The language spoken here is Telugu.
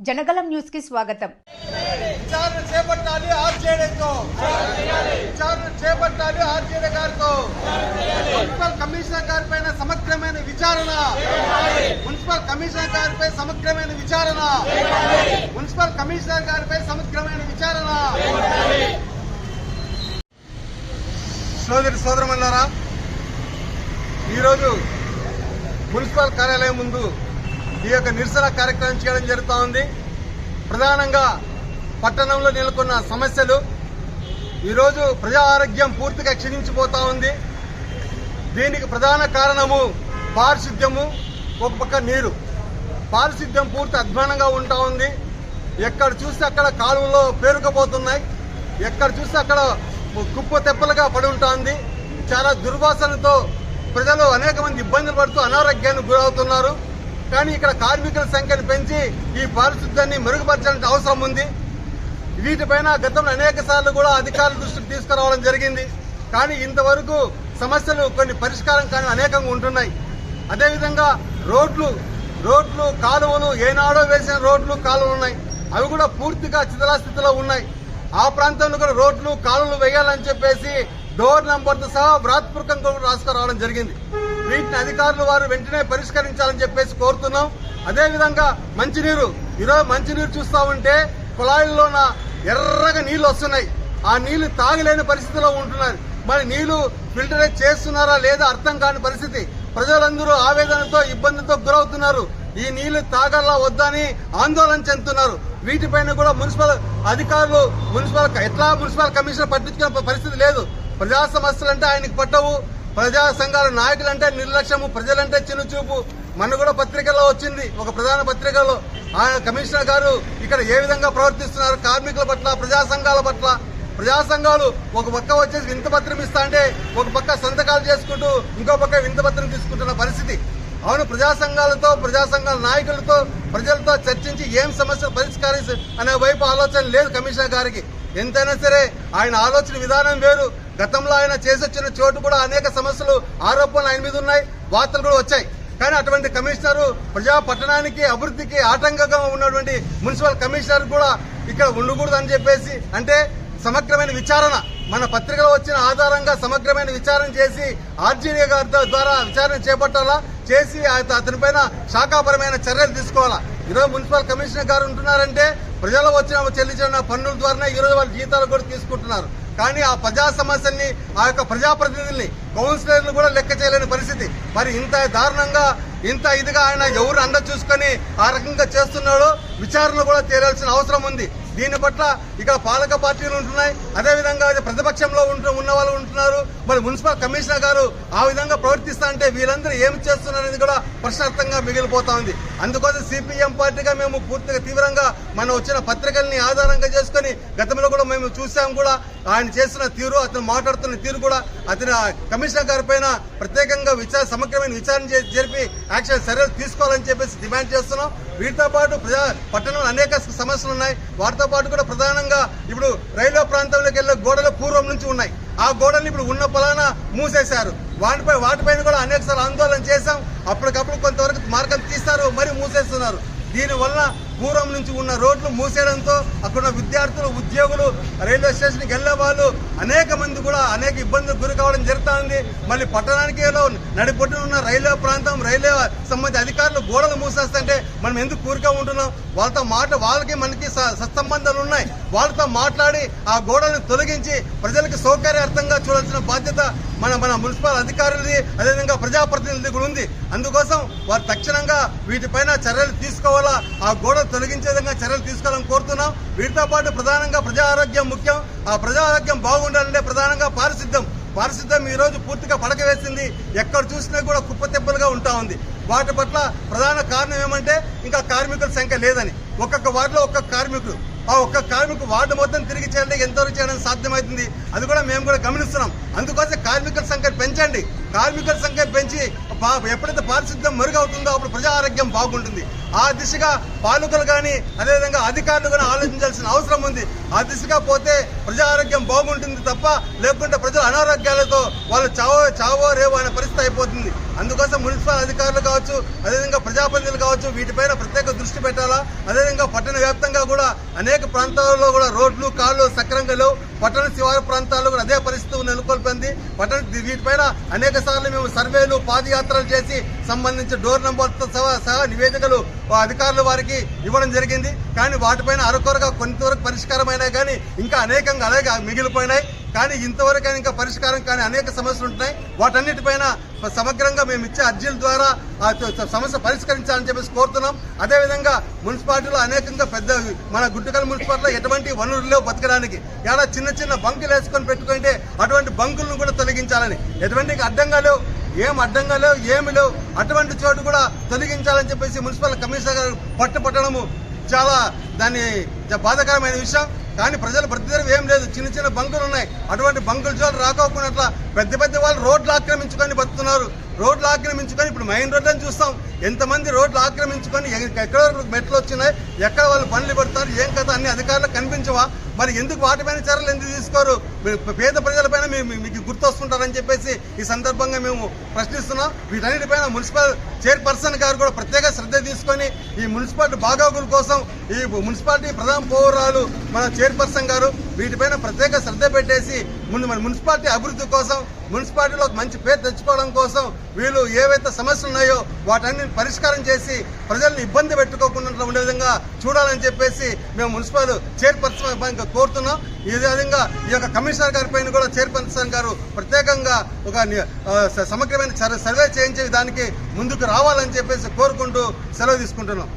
జనగలం న్యూస్కి స్వాగతం. విచారణ చేపట్టాలి ఆర్జేడీతో. విచారణ చేపట్టాలి ఆర్జేడీ గారితో. మున్సిపల్ కమిషనర్ గారిపైన సమగ్రమైన విచారణ. మున్సిపల్ కమిషనర్ గారిపై సమగ్రమైన విచారణ. మున్సిపల్ కమిషనర్ గారిపై సమగ్రమైన విచారణ. సోదరి సోదరమన్నారా ఈరోజు మున్సిపల్ కార్యాలయం ముందు ఈ యొక్క నిరసన కార్యక్రమం చేయడం జరుగుతూ ఉంది. ప్రధానంగా పట్టణంలో నెలకొన్న సమస్యలు. ఈరోజు ప్రజా ఆరోగ్యం పూర్తిగా క్షీణించిపోతా ఉంది. దీనికి ప్రధాన కారణము పారిశుద్ధ్యము ఒక పక్క నీరు. పారిశుద్ధ్యం పూర్తి అధ్వానంగా ఉంటా ఉంది. ఎక్కడ చూస్తే అక్కడ కాలువలో పేరుకుపోతున్నాయి. ఎక్కడ చూస్తే అక్కడ కుప్ప తెప్పలుగా పడి ఉంటుంది చాలా దుర్వాసనతో ప్రజలు అనేక మంది ఇబ్బందులు పడుతూ అనారోగ్యానికి గురవుతున్నారు. కానీ ఇక్కడ కార్మికుల సంఖ్యను పెంచి ఈ పారిశుద్ధ్యాన్ని మెరుగుపరచాల్సిన అవసరం ఉంది. వీటిపైన గతంలో అనేక సార్లు కూడా అధికారుల దృష్టికి తీసుకురావడం జరిగింది. కానీ ఇంతవరకు సమస్యలు కొన్ని పరిష్కారం కానీ అనేకంగా ఉంటున్నాయి. అదేవిధంగా రోడ్లు రోడ్లు కాలువలు ఏనాడో వేసిన రోడ్లు కాలువలు ఉన్నాయి. అవి కూడా పూర్తిగా స్థితిలో ఉన్నాయి. ఆ ప్రాంతంలో కూడా రోడ్లు కాలువలు వేయాలని చెప్పేసి డోర్ నంబర్తో సహా వ్రాతపూర్వకంగా రాసుకురావడం జరిగింది. వీటిని అధికారులు వారు వెంటనే పరిష్కరించాలని చెప్పేసి కోరుతున్నాం. అదేవిధంగా మంచినీరు ఈరోజు మంచినీరు చూస్తా ఉంటే కుళాయిల్లోన ఎర్రగా నీళ్ళు వస్తున్నాయి. ఆ నీళ్ళు తాగలేని పరిస్థితిలో ఉంటున్నారు. మరి నీళ్ళు ఫిల్టర్ చేస్తున్నారా లేదా అర్థం కాని పరిస్థితి. ప్రజలందరూ ఆవేదనతో ఇబ్బందితో గురవుతున్నారు. ఈ నీళ్ళు తాగల్లా వద్దని ఆందోళన చెందుతున్నారు. వీటిపైన కూడా మున్సిపల్ అధికారులు మున్సిపల్ ఎట్లా మున్సిపల్ కమిషనర్ పట్టించుకునే పరిస్థితి లేదు. ప్రజా సమస్యలు అంటే ఆయనకు పట్టవు. ప్రజా సంఘాల నాయకులంటే నిర్లక్ష్యము ప్రజలంటే చిన్నచూపు మన కూడా పత్రికల్లో వచ్చింది ఒక ప్రధాన పత్రికలో. ఆయన కమిషనర్ గారు ఇక్కడ ఏ విధంగా ప్రవర్తిస్తున్నారు కార్మికుల పట్ల ప్రజా సంఘాల పట్ల. ప్రజా సంఘాలు ఒక పక్క వచ్చేసి వింత పత్రం ఇస్తా అంటే ఒక పక్క సంతకాలు చేసుకుంటూ ఇంకో పక్క వింత పత్రం తీసుకుంటున్న పరిస్థితి. అవును ప్రజా సంఘాలతో ప్రజా సంఘాల నాయకులతో ప్రజలతో చర్చించి ఏం సమస్యలు పరిష్కరించ అనే వైపు ఆలోచన లేదు కమిషనర్ గారికి. ఎంతైనా సరే ఆయన ఆలోచన విధానం వేరు గతంలో ఆయన చేసొచ్చిన చోటు కూడా అనేక సమస్యలు ఆరోపణలు ఆయన మీద ఉన్నాయి వార్తలు కూడా వచ్చాయి. కానీ అటువంటి కమిషనర్ ప్రజా పట్టణానికి అభివృద్ధికి ఆటంకంగా ఉన్నటువంటి మున్సిపల్ కమిషనర్ కూడా ఇక్కడ ఉండకూడదు అని చెప్పేసి అంటే సమగ్రమైన విచారణ మన పత్రికలో వచ్చిన ఆధారంగా సమగ్రమైన విచారణ చేసి ఆర్జీడీ గారి ద్వారా విచారణ చేపట్టాలా? చేసి అతనిపైన శాఖాపరమైన చర్యలు తీసుకోవాలా? ఈరోజు మున్సిపల్ కమిషనర్ గారు ఉంటున్నారంటే ప్రజలు వచ్చిన చెల్లించిన పన్నుల ద్వారానే ఈరోజు వాళ్ళ జీతాలు కూడా తీసుకుంటున్నారు. కానీ ఆ ప్రజా సమస్యల్ని ఆ యొక్క ప్రజాప్రతినిధుల్ని కౌన్సిలర్లు కూడా లెక్క చేయలేని పరిస్థితి. మరి ఇంత దారుణంగా ఇంత ఇదిగా ఆయన ఎవరు అండ చూసుకొని ఆ రకంగా చేస్తున్నాడో విచారణ కూడా తేలాల్సిన అవసరం ఉంది. దీని పట్ల ఇక్కడ పాలక పార్టీలు ఉంటున్నాయి. అదేవిధంగా ప్రతిపక్షంలో ఉంటు ఉన్న వాళ్ళు ఉంటున్నారు. మరి మున్సిపల్ కమిషనర్ గారు ఆ విధంగా ప్రవర్తిస్తా అంటే వీళ్ళందరూ ఏమి చేస్తున్నారనేది కూడా ప్రశ్నార్థంగా మిగిలిపోతా ఉంది. అందుకోసం సిపిఎం పార్టీగా మేము పూర్తిగా తీవ్రంగా మనం వచ్చిన పత్రికల్ని ఆధారంగా చేసుకొని గతంలో కూడా మేము చూసాం కూడా. ఆయన చేస్తున్న తీరు అతను మాట్లాడుతున్న తీరు కూడా అతని ఆ కమిషనర్ గారి పైన ప్రత్యేకంగా విచార సమగ్రమైన విచారణ జరిపి యాక్షన్ చర్యలు తీసుకోవాలని చెప్పేసి డిమాండ్ చేస్తున్నాం. వీటితో పాటు ప్రజా పట్టణంలో అనేక సమస్యలు ఉన్నాయి. వాటితో పాటు కూడా ప్రధానంగా ఇప్పుడు రైల్వే ప్రాంతంలోకి వెళ్ళే గోడలు పూర్వం నుంచి ఉన్నాయి. ఆ గోడలు ఇప్పుడు ఉన్న పొలాన మూసేశారు. వాటిపై వాటిపైన కూడా అనేకసార్లు ఆందోళన చేశాం. అప్పటికప్పుడు కొంతవరకు మార్గం తీస్తారు మరి మూసేస్తున్నారు. దీనివల్ల పూర్వం నుంచి ఉన్న రోడ్లు మూసేయడంతో అక్కడ ఉన్న విద్యార్థులు ఉద్యోగులు రైల్వే స్టేషన్కి వెళ్ళే వాళ్ళు అనేక మంది కూడా అనేక ఇబ్బందులకు గురి కావడం జరుగుతుంది. మళ్ళీ పట్టణానికిలో ఏదో నడిపొట్టున ఉన్న రైల్వే ప్రాంతం రైల్వే సంబంధించిన అధికారులు గోడలు మూసేస్తుంటే మనం ఎందుకు కూరిక ఉంటున్నాం? వాళ్ళతో మాట వాళ్ళకి మనకి స- సత్సంబంధాలు ఉన్నాయి. వాళ్ళతో మాట్లాడి ఆ గోడలను తొలగించి ప్రజలకు సౌకర్యార్థంగా చూడాల్సిన బాధ్యత మన మన మున్సిపల్ అధికారులది అదేవిధంగా ప్రజాప్రతినిధి కూడా ఉంది. అందుకోసం వారు తక్షణంగా వీటిపైన చర్యలు తీసుకోవాలా? ఆ గోడ తొలగించే విధంగా చర్యలు తీసుకోవాలని కోరుతున్నాం. వీటితో పాటు ప్రధానంగా ప్రజా ఆరోగ్యం ముఖ్యం. ఆ ప్రజా ఆరోగ్యం బాగుండాలంటే ప్రధానంగా పారిశుద్ధ్యం. పారిశుద్ధ్యం ఈ రోజు పూర్తిగా పడక వేసింది. ఎక్కడ చూసినా కూడా కుప్పతెప్పలుగా ఉంటా ఉంది. వాటి పట్ల ప్రధాన కారణం ఏమంటే ఇంకా కార్మికుల సంఖ్య లేదని. ఒక్కొక్క వార్డులో ఒక్కొక్క కార్మికుడు ఆ ఒక్క కార్మికు వార్డు మొత్తం తిరిగి చేయడానికి ఎంతవరకు చేయడానికి సాధ్యమవుతుంది? అది కూడా మేము కూడా గమనిస్తున్నాం. అందుకోసం కార్మికుల సంఖ్య పెంచండి. కార్మికుల సంఖ్య పెంచి పా- ఎప్పుడైతే పారిశుద్ధ్యం మెరుగవుతుందో అప్పుడు ప్రజా ఆరోగ్యం బాగుంటుంది. ఆ దిశగా పాలకులు కానీ అదేవిధంగా అధికారులు కానీ ఆలోచించాల్సిన అవసరం ఉంది. ఆ దిశగా పోతే ప్రజా ఆరోగ్యం బాగుంటుంది తప్ప లేకుంటే ప్రజలు అనారోగ్యాలతో వాళ్ళు చావో చావో రేవో అనే పరిస్థితి అయిపోతుంది. అందుకోసం మున్సిపల్ అధికారులు కావచ్చు అదేవిధంగా ప్రజాప్రతినిధులు కావచ్చు వీటిపైన ప్రత్యేక దృష్టి పెట్టాలా? అదేవిధంగా పట్టణ వ్యాప్తంగా కూడా అనేక ప్రాంతాలలో కూడా రోడ్లు కాళ్ళు సక్రంగా లేవు. పట్టణ శివారు ప్రాంతాల్లో కూడా అదే పరిస్థితి నెలకొల్పింది. పట్టణ వీటిపైన అనేక సార్లు మేము సర్వేలు పాదయాత్రలు చేసి సంబంధించిన డోర్ నెంబర్తో సహా సహా నివేదికలు అధికారులు వారికి ఇవ్వడం జరిగింది. కానీ వాటిపైన అరకొరగా కొంతవరకు పరిష్కారమైనా కానీ ఇంకా అనేకంగా అలాగే మిగిలిపోయినాయి. కానీ ఇంతవరకు ఇంకా పరిష్కారం కానీ అనేక సమస్యలు ఉంటున్నాయి. వాటన్నిటిపైన సమగ్రంగా మేము ఇచ్చే అర్జీల ద్వారా ఆ సమస్య పరిష్కరించాలని చెప్పేసి కోరుతున్నాం. అదేవిధంగా మున్సిపాలిటీలో అనేకంగా పెద్ద మన గుడ్డుకల్ మున్సిపాలిటీలో ఎటువంటి వనరులు బతకడానికి. ఎలా చిన్న చిన్న బంకులు వేసుకొని పెట్టుకుంటే అటువంటి బంకులను కూడా తొలగించాలని. ఎటువంటి అడ్డంగా లేవు. ఏం అడ్డంగా లేవు ఏమి లేవు. అటువంటి చోటు కూడా తొలగించాలని చెప్పేసి మున్సిపల్ కమిషనర్ గారు పట్టుపట్టడము చాలా దాన్ని బాధాకరమైన విషయం. కానీ ప్రజలు ప్రతిదరం ఏం లేదు. చిన్న చిన్న బంకులు ఉన్నాయి. అటువంటి బంకుల చోటు రాకోకుండా పెద్ద పెద్ద వాళ్ళు రోడ్లు ఆక్రమించుకొని బతుకుతున్నారు. రోడ్లు ఆక్రమించుకొని ఇప్పుడు మెయిన్ రోడ్లను చూస్తాం. ఎంతమంది రోడ్లు ఆక్రమించుకొని ఎక్కడ వరకు మెట్లు వచ్చినాయి ఎక్కడ వాళ్ళు పనులు పెడతారు ఏం కదా అన్ని అధికారులు కనిపించవా? మరి ఎందుకు వాటిపైన చర్యలు ఎందుకు తీసుకోరు? పేద ప్రజలపైన మీకు గుర్తొస్తుంటారని చెప్పేసి ఈ సందర్భంగా మేము ప్రశ్నిస్తున్నాం. వీటన్నిటిపైన మున్సిపల్ చైర్పర్సన్ గారు కూడా ప్రత్యేక శ్రద్ధ తీసుకొని ఈ మున్సిపాలిటీ బాగోగుల కోసం ఈ మున్సిపాలిటీ ప్రధాన పౌరాలు మన చైర్పర్సన్ గారు వీటిపైన ప్రత్యేక శ్రద్ధ పెట్టేసి ముందు మన మున్సిపాలిటీ అభివృద్ధి కోసం మున్సిపాలిటీలో మంచి పేరు తెచ్చుకోవడం కోసం వీళ్ళు ఏవైతే సమస్యలు ఉన్నాయో వాటన్నిటిని పరిష్కారం చేసి ప్రజల్ని ఇబ్బంది పెట్టుకోకుండా ఉండే విధంగా చూడాలని చెప్పేసి మేము మున్సిపల్ చైర్పర్సన్ కోరుతున్నాం. ఈ విధంగా ఈ యొక్క కమిషనర్ గారి పైన కూడా చైర్పర్సన్ గారు ప్రత్యేకంగా ఒక సమగ్రమైన సర్వే చేయించే దానికి ముందుకు రావాలని చెప్పేసి కోరుకుంటూ సెలవు తీసుకుంటున్నాం.